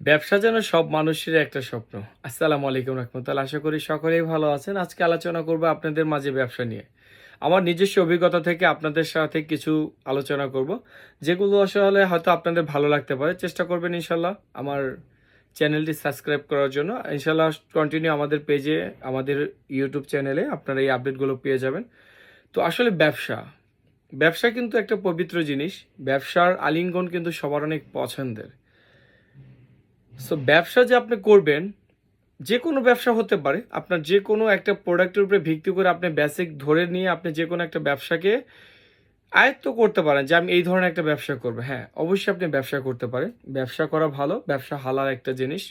ব্যবসা যেন সব মানুষের একটা স্বপ্ন। আসসালামু আলাইকুম রহমতুল্লাহ। আশা করি সকলেই ভালো আছেন। আজকে আলোচনা করব আপনাদের মাঝে ব্যবসা নিয়ে। আমার নিজস্ব অভিজ্ঞতা থেকে আপনাদের সাথে কিছু আলোচনা করব, যেগুলো আসলে হয়তো আপনাদের ভালো লাগতে পারে। চেষ্টা করবেন ইনশাল্লাহ আমার চ্যানেলটি সাবস্ক্রাইব করার জন্য। ইনশাল্লাহ কন্টিনিউ আমাদের পেজে, আমাদের ইউটিউব চ্যানেলে আপনারা এই আপডেটগুলো পেয়ে যাবেন। তো আসলে ব্যবসা। ব্যবসা কিন্তু একটা পবিত্র জিনিস। ব্যবসার আলিঙ্গন কিন্তু সবার অনেক পছন্দের। সো ব্যবসা যে আপনি করবেন, যে কোনো ব্যবসা হতে পারে। আপনার যে কোনো একটা প্রোডাক্টের উপরে ভিত্তি করে আপনি বেসিক ধরে নিয়ে আপনি যে কোনো একটা ব্যবসাকে আয়ত্ত করতে পারেন যে, আমি এই ধরনের একটা ব্যবসা করব। হ্যাঁ অবশ্যই আপনি ব্যবসা করতে পারেন। ব্যবসা করা ভালো, ব্যবসা হালাল একটা জিনিস।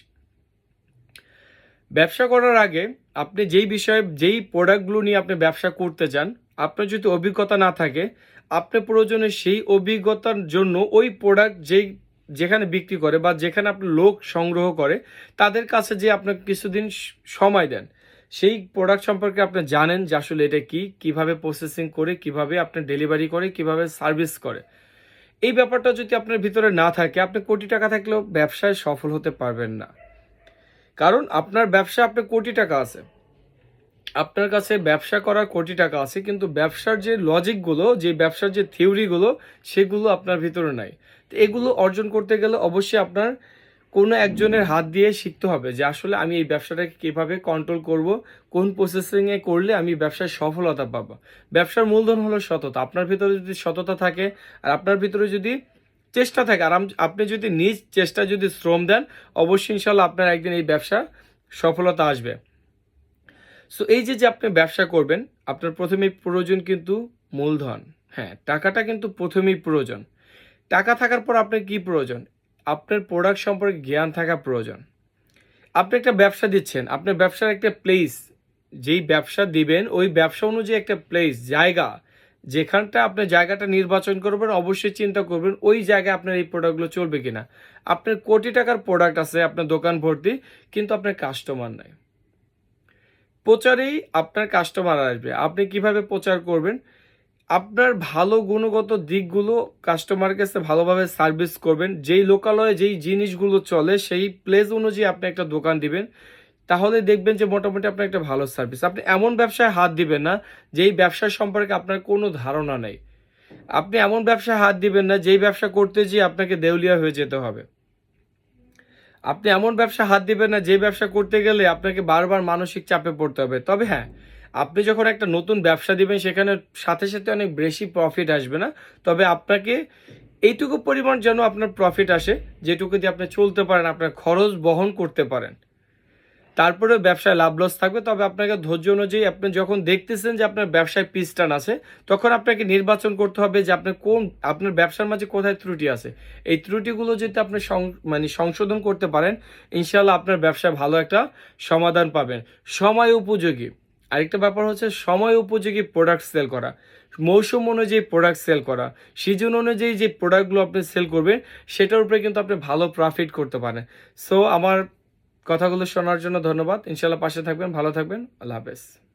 ব্যবসা করার আগে আপনি যেই বিষয়ে, যেই প্রোডাক্টগুলো নিয়ে আপনি ব্যবসা করতে চান, আপনার যদি অভিজ্ঞতা না থাকে, আপনি প্রয়োজনে সেই অভিজ্ঞতার জন্য ওই প্রোডাক্ট যেই যেখানে বিক্রি করে বা যেখানে আপনি লোক সংগ্রহ করে, তাদের কাছে যে আপনাকে কিছুদিন সময় দেন, সেই প্রোডাক্ট সম্পর্কে আপনি জানেন যে আসলে এটা কি, কীভাবে প্রসেসিং করে, কীভাবে আপনি ডেলিভারি করে, কীভাবে সার্ভিস করে। এই ব্যাপারটা যদি আপনার ভিতরে না থাকে, আপনি কোটি টাকা থাকলেও ব্যবসায় সফল হতে পারবেন না। কারণ আপনার ব্যবসা আপনার কোটি টাকা আছে। আপনার কাছে ব্যবসা করার কোটি টাকা আছে, কিন্তু ব্যবসার যে লজিকগুলো যে ব্যবসার যে থিওরিগুলো সেগুলো আপনার ভিতরে নাই। তো এগুলো অর্জন করতে গেলে অবশ্যই আপনার কোনো একজনের হাত দিয়ে শিখতে হবে যে আসলে আমি এই ব্যবসাটাকে কীভাবে কন্ট্রোল করব, কোন প্রসেসিংয়ে করলে আমি ব্যবসায় সফলতা পাবো। ব্যবসার মূলধন হলো সততা। আপনার ভিতরে যদি সততা থাকে, আর আপনার ভিতরে যদি চেষ্টা থাকে, আর আপনি যদি নিজ চেষ্টা যদি শ্রম দেন, অবশ্যই ইনশাল্লাহ আপনার একদিন এই ব্যবসা সফলতা আসবে। সো এই যে যে আপনি ব্যবসা করবেন, আপনার প্রথমেই প্রয়োজন কিন্তু মূলধন। হ্যাঁ টাকাটা কিন্তু প্রথমেই প্রয়োজন। টাকা থাকার পর আপনার কি প্রয়োজন? আপনার প্রোডাক্ট সম্পর্কে জ্ঞান থাকা প্রয়োজন। আপনি একটা ব্যবসা দিচ্ছেন, আপনার ব্যবসার একটা প্লেস যেই ব্যবসা দিবেন, ওই ব্যবসা অনুযায়ী একটা প্লেস জায়গা, যেখানটা আপনি জায়গাটা নির্বাচন করবেন, অবশ্যই চিন্তা করবেন, ওই জায়গায় আপনার এই প্রোডাক্টগুলো চলবে কিনা। আপনার কোটি টাকার প্রোডাক্ট আছে আপনার দোকান ভর্তি, কিন্তু আপনার কাস্টমার নাই। প্রচারেই আপনার কাস্টমার আসবে। আপনি কীভাবে প্রচার করবেন? আপনার ভালো গুণগত দিকগুলো কাস্টমার কাছে ভালোভাবে সার্ভিস করবেন। যেই লোকালয়ে যেই জিনিসগুলো চলে, সেই প্লেস অনুযায়ী আপনি একটা দোকান দিবেন। তাহলে দেখবেন যে মোটামুটি আপনার একটা ভালো সার্ভিস আপনি এমন ব্যবসায় হাত দিবেন না, যেই ব্যবসা সম্পর্কে আপনার কোনো ধারণা নেই। আপনি এমন ব্যবসায় হাত দিবেন না, যেই ব্যবসা করতে গিয়ে আপনাকে দেউলিয়া হয়ে যেতে হবে। আপনি এমন ব্যবসা হাত দিবেন না যে ব্যবসা করতে গেলে আপনাকে বারবার মানসিক চাপে পড়তে হবে। তবে হ্যাঁ আপনি যখন একটা নতুন ব্যবসা দিবেন, সেখানে সাথে সাথে অনেক বেশি প্রফিট আসবে না। তবে আপনাকে এইটুকু পরিমাণ যেন আপনার প্রফিট আসে, যেটুকু দিয়ে আপনি চলতে পারেন, আপনার খরচ বহন করতে পারেন। তারপরে ব্যবসায় লাভ লস থাকবে। তবে আপনাকে ধৈর্য অনুযায়ী আপনি যখন দেখতেছেন যে আপনার ব্যবসায় পিস্টান আছে, তখন আপনাকে নির্বাচন করতে হবে যে আপনার কোন, আপনার ব্যবসার মাঝে কোথায় ত্রুটি আছে। এই ত্রুটিগুলো যদি আপনি মানে সংশোধন করতে পারেন ইনশাল্লাহ আপনার ব্যবসায় ভালো একটা সমাধান পাবেন। সময় উপযোগী। আরেকটা ব্যাপার হচ্ছে সময় উপযোগী প্রোডাক্ট সেল করা। মৌসুম অনুযায়ী প্রোডাক্ট সেল করা। সিজন অনুযায়ী যে প্রোডাক্টগুলো আপনি সেল করবেন, সেটার উপরে কিন্তু আপনি ভালো প্রফিট করতে পারেন। সো আমার কথাগুলো শোনার জন্য ধন্যবাদ। ইনশাল্লাহ পাশে থাকবেন, ভালো থাকবেন। আল্লাহ হাফেজ।